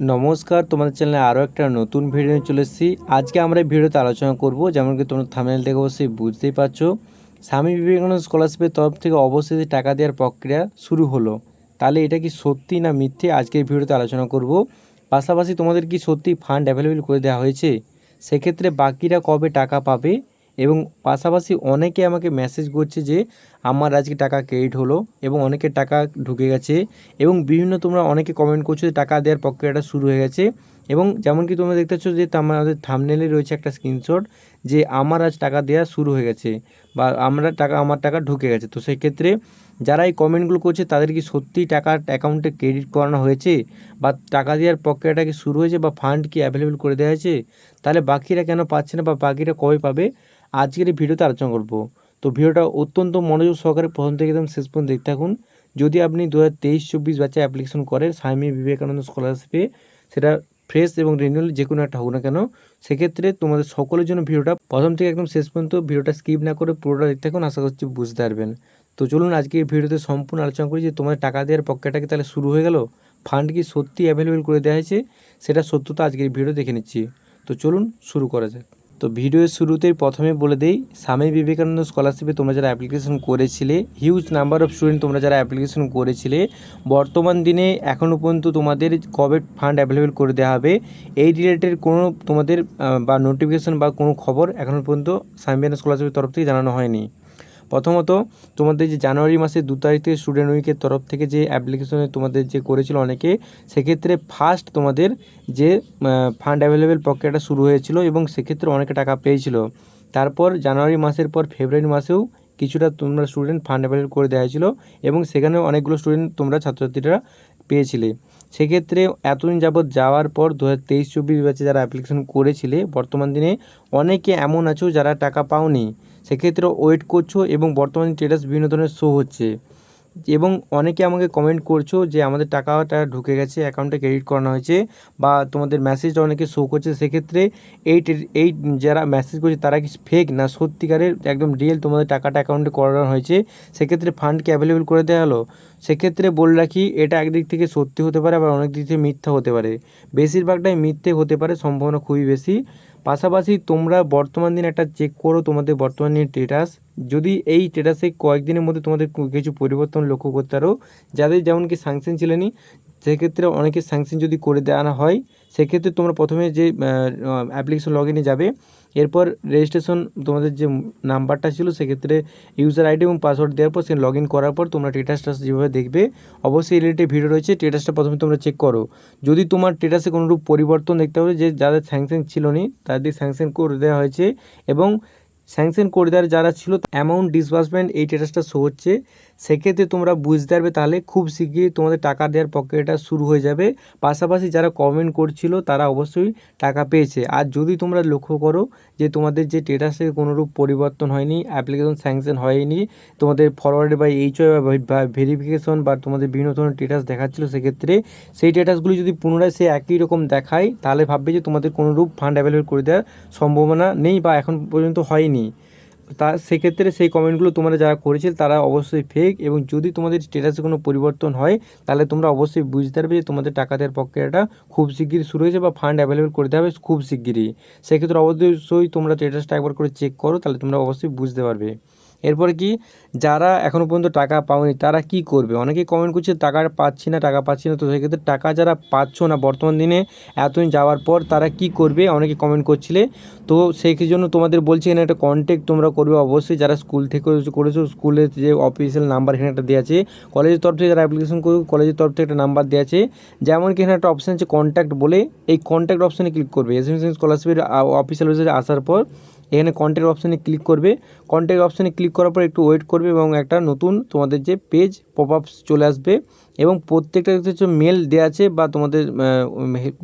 নমস্কার, তোমাদের চ্যানেলে আরও একটা নতুন ভিডিও চলে এসেছি। আজকে আমরা এই ভিডিওতে আলোচনা করব, যেমন কি তোমরা থামেল দেখে অবশ্যই বুঝতেই পারছ। স্বামী বিবেকানন্দ স্কলারশিপের তরফ থেকে অবশ্যই টাকা দেওয়ার প্রক্রিয়া শুরু হলো, তাহলে এটা কি সত্যি না মিথ্যে আজকে এই ভিডিওতে আলোচনা করব। পাশাপাশি তোমাদের কি সত্যি ফান্ড অ্যাভেলেবেল করে দেওয়া হয়েছে? সেক্ষেত্রে বাকিরা কবে টাকা পাবে? এবং পাশাপাশি অনেকে আমাকে মেসেজ করছে যে, আমার আজকে টাকা ক্রেডিট হলো এবং অনেকের টাকা ঢুকে গেছে এবং বিভিন্ন তোমরা অনেকে কমেন্ট করছ যে, টাকা দেওয়ার প্রক্রিয়াটা শুরু হয়ে গেছে এবং যেমন কি তোমরা দেখতে পাচ্ছ যে, আমাদের থামনেলে রয়েছে একটা স্ক্রিনশট যে, আমার আজ টাকা দেওয়া শুরু হয়ে গেছে বা আমরা টাকা, আমার টাকা ঢুকে গেছে। তো সেই ক্ষেত্রে যারা এই কমেন্টগুলো করছে, তাদের কি সত্যিই টাকা অ্যাকাউন্টে ক্রেডিট করানো হয়েছে বা টাকা দেওয়ার প্রক্রিয়াটা কি শুরু হয়েছে বা ফান্ড কি অ্যাভেলেবেল করে দেওয়া হয়েছে? তাহলে বাকিরা কেন পাচ্ছে না বা বাকিরা কবে পাবে? আজকের এই ভিডিওতে আলোচনা করব। তো ভিডিওটা অত্যন্ত মনোযোগ সহকারে প্রথম থেকে একদম শেষ পর্যন্ত দেখতে থাকুন। যদি আপনি দু হাজার তেইশ, চব্বিশ বাচ্চা অ্যাপ্লিকেশন করেন, স্বামী বিবেকানন্দ স্কলারশিপে সেটা ফ্রেশ এবং রিনিউয়াল যে কোনো একটা হোক না কেন, সেক্ষেত্রে তোমাদের সকলের জন্য ভিডিওটা প্রথম থেকে একদম শেষ পর্যন্ত ভিডিওটা স্কিপ না করে পুরোটা দেখতে থাকুন, আশা করছি বুঝতে পারবেন। তো চলুন আজকে এই ভিডিওতে সম্পূর্ণ আলোচনা করি যে তোমাদের টাকা দেওয়ার প্রক্রিয়াটা কি তাহলে শুরু হয়ে গেল? ফান্ড কি সত্যি অ্যাভেলেবেল করে দেওয়া হয়েছে? সেটা সত্যতা আজকের ভিডিও দেখে নিচ্ছি। তো চলুন শুরু করা যাক। তো ভিডিওর শুরুতেই প্রথমে বলে দেই, স্বামী বিবেকানন্দ স্কলারশিপে তোমরা যারা অ্যাপ্লিকেশন করেছিলে হিউজ নাম্বার অফ স্টুডেন্ট তোমরা যারা অ্যাপ্লিকেশন করেছিলে, বর্তমান দিনে এখনও পর্যন্ত তোমাদের কবে ফান্ড অ্যাভেলেবেল করে দেওয়া হবে, এই রিলেটেড কোনো তোমাদের বা নোটিফিকেশন বা কোনো খবর এখনও পর্যন্ত স্বামী বিবেকানন্দ স্কলারশিপের তরফ থেকে জানানো হয়নি। প্রথমত, তোমাদের যে জানুয়ারি মাসে দু তারিখ থেকে স্টুডেন্ট উইকের তরফ থেকে যে অ্যাপ্লিকেশনে তোমাদের যে করেছিল অনেকে, সেক্ষেত্রে ফার্স্ট তোমাদের যে ফান্ড অ্যাভেলেবেল প্রক্রিয়াটা শুরু হয়েছিল এবং সেক্ষেত্রে অনেকে টাকা পেয়েছিল। তারপর জানুয়ারি মাসের পর ফেব্রুয়ারি মাসেও কিছুটা তোমরা স্টুডেন্ট ফান্ড অ্যাভেলেবেল করে দেওয়া হয়েছিল এবং সেখানেও অনেকগুলো স্টুডেন্ট তোমরা ছাত্রছাত্রীরা পেয়েছিলে। সেক্ষেত্রে এতদিন যাবৎ যাওয়ার পর দু হাজার তেইশ চব্বিশ ব্যাচে যারা অ্যাপ্লিকেশন করেছিলে, বর্তমান দিনে অনেকে এমন আছো যারা টাকা পাওনি। সেক্ষেত্রে ওয়েট করছ এবং বর্তমানে স্টেটাস বিভিন্ন ধরনের শো হচ্ছে। এবং অনেকে আমাকে কমেন্ট করছ যে আমাদের টাকাটা ঢুকে গেছে অ্যাকাউন্টে ক্রেডিট করানো হয়েছে বা তোমাদের মেসেজটা অনেকে শো করছে। সেক্ষেত্রে এই এই যারা মেসেজ করছে তারা কি ফেক না সত্যিকারের একদম রিয়েল তোমাদের টাকাটা অ্যাকাউন্টে করানো হয়েছে? সেক্ষেত্রে ফান্ডকে অ্যাভেলেবেল করে দেওয়া হলো? সেক্ষেত্রে বলে রাখি, এটা একদিক থেকে সত্যি হতে পারে আবার অনেক দিক থেকে মিথ্যা হতে পারে। বেশিরভাগটাই মিথ্যে হতে পারে, সম্ভাবনা খুবই বেশি। পাশাপাশি তোমরা বর্তমান দিন একটা চেক করো তোমাদের বর্তমান দিনের স্টেটাস যদি এই স্টেটাসে কয়েকদিনের মধ্যে তোমাদের কিছু পরিবর্তন লক্ষ্য করতে পারো, যাদের যেমন কি সাংশন ছিলেনি সেক্ষেত্রে অনেকে স্যাংশন যদি করে দেওয়া হয়, সেক্ষেত্রে তোমরা প্রথমে যে অ্যাপ্লিকেশন লগ ইনে যাবে, এরপর রেজিস্ট্রেশন তোমাদের যে নাম্বারটা ছিল, সেক্ষেত্রে ইউজার আইডি এবং পাসওয়ার্ড দেওয়ার পর সে লগ ইন করার পর তোমরা স্টেটাসটা যেভাবে দেখবে, অবশ্যই রিলেটেড ভিডিও রয়েছে স্টেটাসটা প্রথমে তোমরা চেক করো। যদি তোমার স্টেটাসে কোনোরূপ পরিবর্তন দেখতে হবে যে যাদের স্যাংশন ছিল নি, তাদের স্যাংশন করে দেওয়া হয়েছে এবং স্যাংশন করে দেওয়ার যারা ছিল অ্যামাউন্ট ডিসবার্সমেন্ট এই স্টেটাসটা শো হচ্ছে। সেক্ষেত্রে তোমরা বুঝতে পারবে তাহলে খুব শীঘ্রই তোমাদের টাকা দেওয়ার প্রক্রিয়াটা শুরু হয়ে যাবে। পাশাপাশি যারা কমেন্ট করছিল, তারা অবশ্যই টাকা পেয়েছে। আর যদি তোমরা লক্ষ্য করো যে তোমাদের যে স্টেটাসে কোনোরূপ পরিবর্তন হয়নি অ্যাপ্লিকেশন স্যাংশন হয়নি, তোমাদের ফরওয়ার্ড বা এইচ বা ভেরিফিকেশন বা তোমাদের বিভিন্ন ধরনের স্টেটাস দেখাচ্ছিলো, সেক্ষেত্রে সেই স্টেটাসগুলি যদি পুনরায় সে একই রকম দেখায়, তাহলে ভাববে যে তোমাদের কোনোরূপ ফান্ড অ্যাভেলেবল করে দেওয়ার সম্ভাবনা নেই বা এখন পর্যন্ত হয়নি। তা সেক্ষেত্রে সেই কমেন্টগুলো তোমরা যারা করেছিল তারা অবশ্যই ফেক এবং যদি তোমাদের স্টেটাসে কোনো পরিবর্তন হয়, তাহলে তোমরা অবশ্যই বুঝতে পারবে যে তোমাদের টাকা দেওয়ার প্রক্রিয়াটা খুব শিগগিরই শুরু হয়েছে বা ফান্ড অ্যাভেলেবেল করতে হবে খুব শিগগিরই। সেক্ষেত্রে অবশ্যই তোমরা স্টেটাসটা একবার করে চেক করো, তাহলে তোমরা অবশ্যই বুঝতে পারবে। এরপরে কি, যারা এখনও পর্যন্ত টাকা পাওনি, তারা কি করবে? অনেকেই কমেন্ট করছে, টাকা পাচ্ছি না, টাকা পাচ্ছি না। তো সেক্ষেত্রে টাকা যারা পাচ্ছ না, বর্তমান দিনে এতদিন যাওয়ার পর তারা কি করবে? অনেকে কমেন্ট করছিলে। তো সেই জন্য তোমাদের বলছি, এখানে একটা কন্ট্যাক্ট তোমরা করবে অবশ্যই। যারা স্কুল থেকে করেছ স্কুলের যে অফিসিয়াল নাম্বার এখানে একটা দেওয়া আছে। কলেজের তরফ থেকে যারা অ্যাপ্লিকেশন করবে কলেজের তরফ থেকে একটা নাম্বার দেওয়া আছে। যেমন কি এখানে একটা অপশান আছে কন্ট্যাক্ট বলে। এই কন্ট্যাক্ট অপশানে ক্লিক করবে। এস এম স্কলারশিপের অফিসিয়াল ওয়েবসাইটে আসার পর এখানে কন্ট্যাক্ট অপশানে ক্লিক করবে। কন্ট্যাক্ট অপশানে ক্লিক করার পর একটু ওয়েট করবে এবং একটা নতুন তোমাদের যে পেজ পপ আপস চলে আসবে এবং প্রত্যেকটা হচ্ছে মেল দেওয়া আছে বা তোমাদের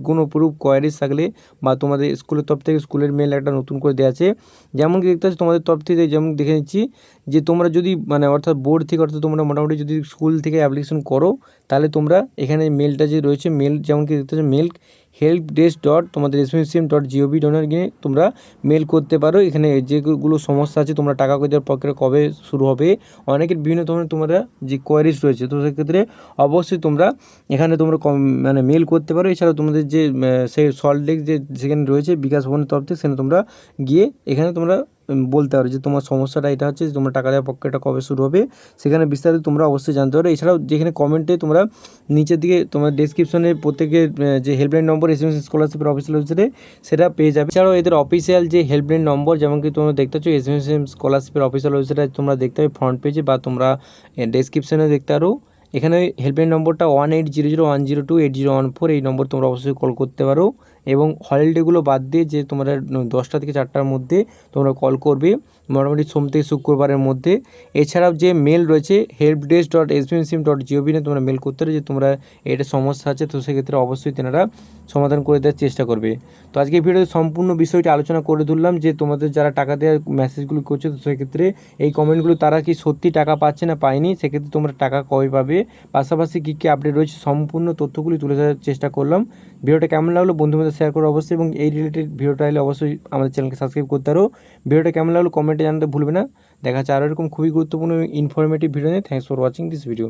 কোনো প্রুফ কোয়ারিজ থাকলে বা তোমাদের স্কুলের তরফ থেকে স্কুলের মেল একটা নতুন করে দেওয়া আছে। যেমন কি দেখতে পাচ্ছি, তোমাদের তরফ থেকে যেমন দেখে নিচ্ছি যে তোমরা যদি মানে অর্থাৎ বোর্ড থেকে অর্থাৎ তোমরা মোটামুটি যদি স্কুল থেকে অ্যাপ্লিকেশন করো, তাহলে তোমরা এখানে মেলটা যে রয়েছে মেল যেমন কি দেখতে পাচ্ছ মেল হেল্প ডেস্ক ডট তোমাদের এসএমএসএম ডট জিওভি ডট গিয়ে তোমরা মেল করতে পারো। এখানে যেগুলো সমস্যা আছে, তোমরা টাকা দেওয়ার প্রক্রিয়া কবে শুরু হবে? অনেকের বিভিন্ন ধরনের তোমরা যে কোয়ারিজ রয়েছে, তো সেক্ষেত্রে অবশ্যই তোমরা এখানে তোমরা কম মানে মেল করতে পারো। এছাড়া তোমাদের যে সেই সল্ট লেক যে সেখানে রয়েছে বিকাশ ভবনের তরফ থেকে, সেখানে তোমরা গিয়ে এখানে তোমরা বলতে পারো যে তোমার সমস্যাটা এটা হচ্ছে তোমরা টাকা দেওয়ার প্রক্রিয়াটা কবে শুরু হবে, সেখানে বিস্তারিত তোমরা অবশ্যই জানতে পারো। এছাড়াও যেখানে কমেন্টে তোমরা নিচের দিকে তোমার ডেসক্রিপশনে প্রত্যেকের যে helpline number S M S স্কলারশিপের অফিসিয়াল ওয়েবসাইটে সেটা পেয়ে যাবে। এছাড়াও এদের অফিসিয়াল যে হেল্পলাইন নম্বর যেমন কি তোমরা দেখতে পাচ্ছ এস এম এস স্কলারশিপের অফিসিয়াল ওয়েবসাইটে তোমরা দেখতে পাবে ফ্রন্ট পেজে বা তোমরা ডেসক্রিপশনে দেখতে পারো। এখানে হেল্পলাইন নম্বরটা one eight zero zero one zero two eight zero one four এই নম্বর তোমরা অবশ্যই কল করতে পারো। এবং হলিডেগুলো বাদ দিয়ে যে তোমরা দশটা থেকে চারটার মধ্যে তোমরা কল করবে। মোটামুটি সোম থেকে শুক্রবারের মধ্যে। এছাড়াও যে মেল রয়েছে হেল্প ডেস্ক ডট এসবিএমসিম ডট জিওভিনে তোমরা মেল করতে পারো যে তোমরা এটা সমস্যা আছে, তো সেক্ষেত্রে অবশ্যই তেনারা সমাধান করে দেওয়ার চেষ্টা করবে। তো আজকে ভিডিওতে সম্পূর্ণ বিষয়টি আলোচনা করে ধরলাম যে তোমাদের যারা টাকা দেওয়ার মেসেজগুলো করছে, তো সেক্ষেত্রে এই কমেন্টগুলো তারা কি সত্যি টাকা পাচ্ছে না পায়নি? সেক্ষেত্রে তোমরা টাকা কবে পাবে? পাশাপাশি কী কী আপডেট রয়েছে, সম্পূর্ণ তথ্যগুলি তুলে ধরার চেষ্টা করলাম। ভিডিওটা কেমন লাগল বন্ধুদের শেয়ার করো অবশ্যই এবং এই রিলেটেড ভিডিওটা এলে অবশ্যই আমাদের চ্যানেলকে সাবস্ক্রাইব করতে পারো। ভিডিওটা কেমন লাগল কমেন্টে জানাতে ভুলবে না। দেখা যাচ্ছে আরও এরকম খুবই গুরুত্বপূর্ণ ইনফরমেটিভ ভিডিও নিয়ে। Thanks for watching this video